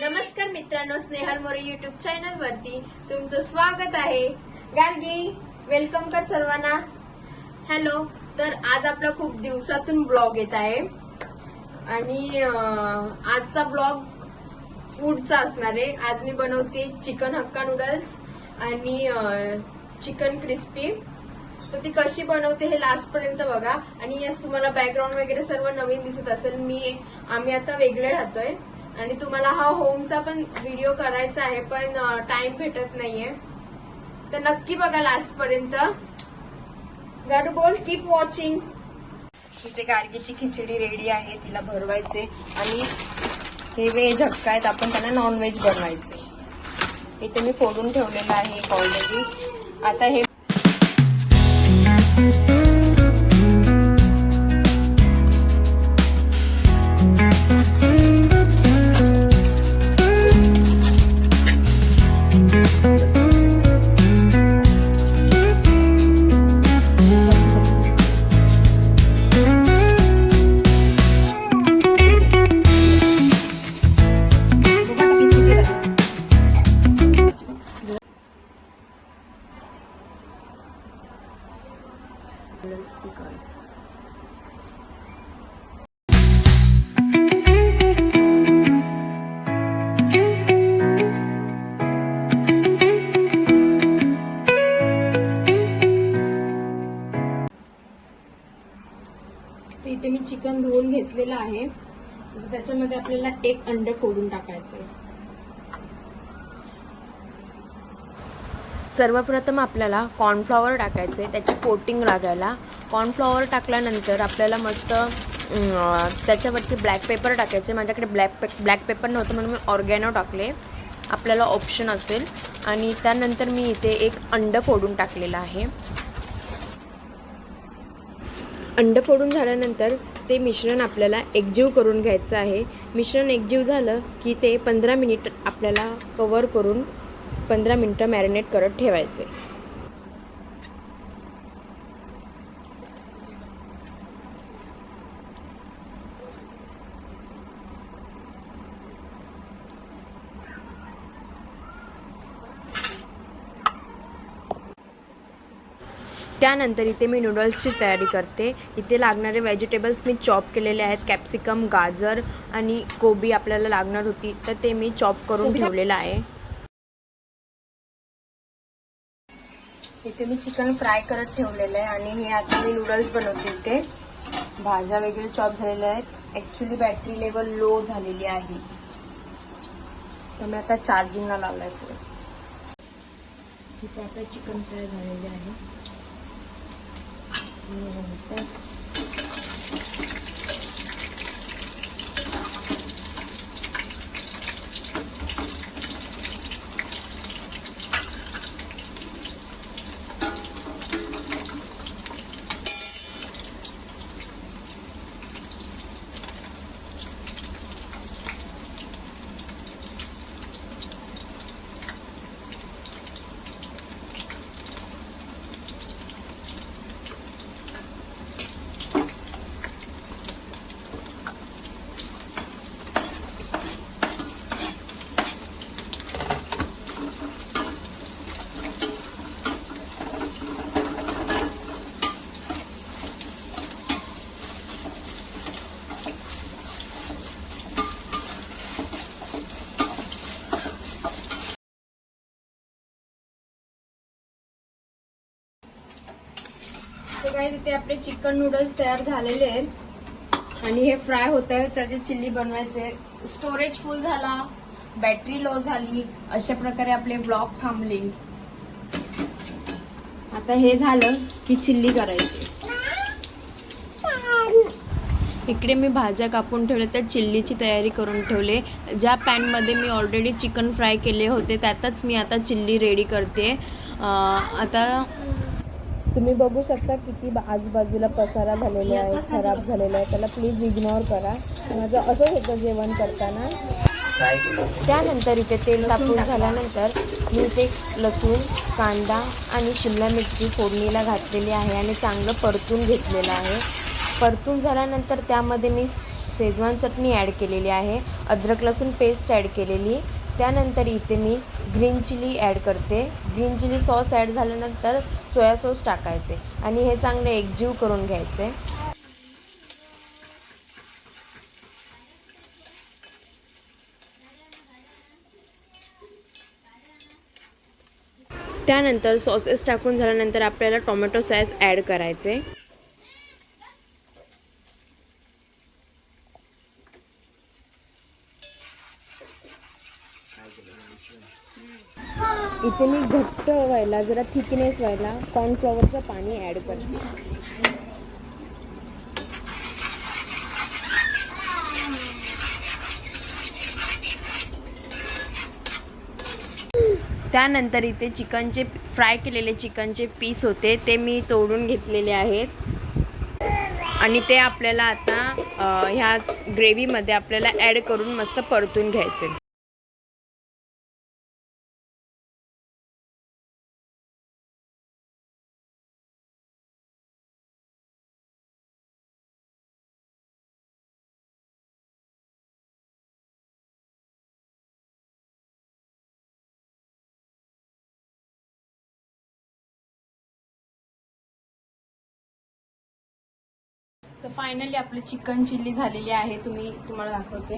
नमस्कार मित्रांनो Snehal More YouTube channel वरती तुमचं स्वागत आहे. गार्गी वेलकम कर सर्वांना. हॅलो तर आज आपला खूप दिवसातून ब्लॉग येत आहे. आणि आजचा ब्लॉग फूडचा असणार आहे. आज मी बनवते चिकन हक्का नूडल्स आणि चिकन क्रिस्पी तर ती कशी बनवते हे लास्ट पर्यंत बघा. आणि यास तुम्हाला बॅकग्राऊंड वगैरे सर्व नवीन दिसत असेल मी आम्ही आता वेगळे राहतोय. आणि तुम्हाला हा होमचा पण व्हिडिओ करायचा आहे पण टाइम भेटत नाहीये. तर नक्की बघा लास्ट पर्यंत. गाडू बोल कीप वॉचिंग इथे गाडगीची खिचडी रेडी आहे तिला भरवायचे. आणि हे व्हेज हक्का आहेत आपण त्यांना नॉन व्हेज बनवायचे. इथे मी फोडून ठेवलेलं आहे ऑलरेडी आता हे चिकन तर इथे मी चिकन धुवून घेतलेलं आहे. त्याच्यामध्ये आपल्याला एक अंड फोडून टाकायचं आहे सर्वप्रथम आपल्याला कॉर्नफ्लॉवर टाकायचे त्याची कोटिंग लागायला. कॉर्नफ्लॉवर टाकल्यानंतर आपल्याला मस्त त्याच्यावरती ब्लॅक पेपर टाकायचे. माझ्याकडे ब्लॅक पे ब्लॅक पेपर नव्हतं म्हणून मी ऑर्गॅनो टाकले. आपल्याला ऑप्शन असेल. आणि त्यानंतर मी इथे एक अंड फोडून टाकलेलं आहे. अंड फोडून झाल्यानंतर ते मिश्रण आपल्याला एकजीव करून घ्यायचं आहे. मिश्रण एकजीव झालं की ते पंधरा मिनिट आपल्याला कवर करून पंधरा मिनटं मॅरिनेट करत ठेवायचे. त्यानंतर इथे मी नूडल्सची तयारी करते. इथे लागणारे व्हेजिटेबल्स मी चॉप केलेले आहेत. कॅप्सिकम गाजर आणि कोबी आपल्याला लागणार होती तर ते मी चॉप करून ठेवलेलं आहे. इथे मी चिकन फ्राय करत ठेवलेलं आहे आणि हे आता मी नूडल्स बनवते इथे. भाज्या वगैरे चॉप झालेल्या आहेत. ऍक्च्युली बॅटरी लेवल लो झालेली आहे. तर मी आता चार्जिंगला लावलाय पुढे. तिथे आता चिकन फ्राय झालेले आहे. तर काय तिथे आपले चिकन नूडल्स तयार झालेले आहेत. आणि हे फ्राय होत आहे त्याचे चिल्ली बनवायचे. स्टोरेज फुल झाला बॅटरी लो झाली अशा प्रकारे आपले ब्लॉक थांबले. आता हे झालं की चिल्ली करायची. इकडे मी भाज्या कापून ठेवल्या त्या चिल्लीची तयारी करून ठेवले. ज्या पॅनमध्ये मी ऑलरेडी चिकन फ्राय केले होते त्यातच मी आता चिल्ली रेडी करते. आता तुम्ही बघू शकता किती आजूबाजूला पसारा झालेला आहे खराब झालेला आहे. त्याला प्लीज इग्नोर करा. माझं असंच होतं जेवण करताना. त्यानंतर इथे तेल तापून झाल्यानंतर मी इथे लसूण कांदा आणि शिमला मिरची फोडणीला घातलेली आहे आणि चांगलं परतून घेतलेलं आहे. परतून झाल्यानंतर त्यामध्ये मी शेजवान चटणी ॲड केलेली आहे. अद्रक लसूण पेस्ट ॲड केलेली. त्यानंतर इथे मी ग्रीन चिली ॲड करते. ग्रीन चिली सॉस ॲड झाल्यानंतर सोया सॉस टाकायचे आणि हे चांगले एकजीव करून घ्यायचे. त्यानंतर सॉसेस टाकून झाल्यानंतर आपल्याला टोमॅटो सॉस ॲड करायचे. इथे मी घट्ट व्हायला जरा थिकनेस व्हायला कॉर्नफ्लॉवरचं पाणी ॲड करते. त्यानंतर इथे चिकनचे फ्राय केलेले चिकनचे पीस होते ते मी तोडून घेतलेले आहेत. आणि ते आपल्याला आता ह्या ग्रेव्हीमध्ये आपल्याला ॲड करून मस्त परतून घ्यायचे. तर फायनली आपली चिकन चिल्ली झालेली आहे. तुम्ही तुम्हाला दाखवते.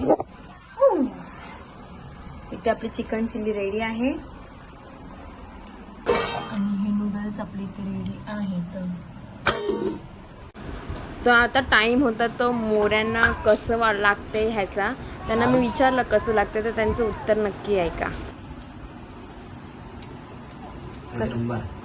इथे आपली चिकन चिल्ली रेडी आहे. आणि हे नूडल्स आपले इथे रेडी आहेत. तर आता टाईम होता तो मोऱ्यांना कसं वा लागते ह्याचा. त्यांना मी विचारलं कसं लागतं तर त्यांचं उत्तर नक्की आहे का कस-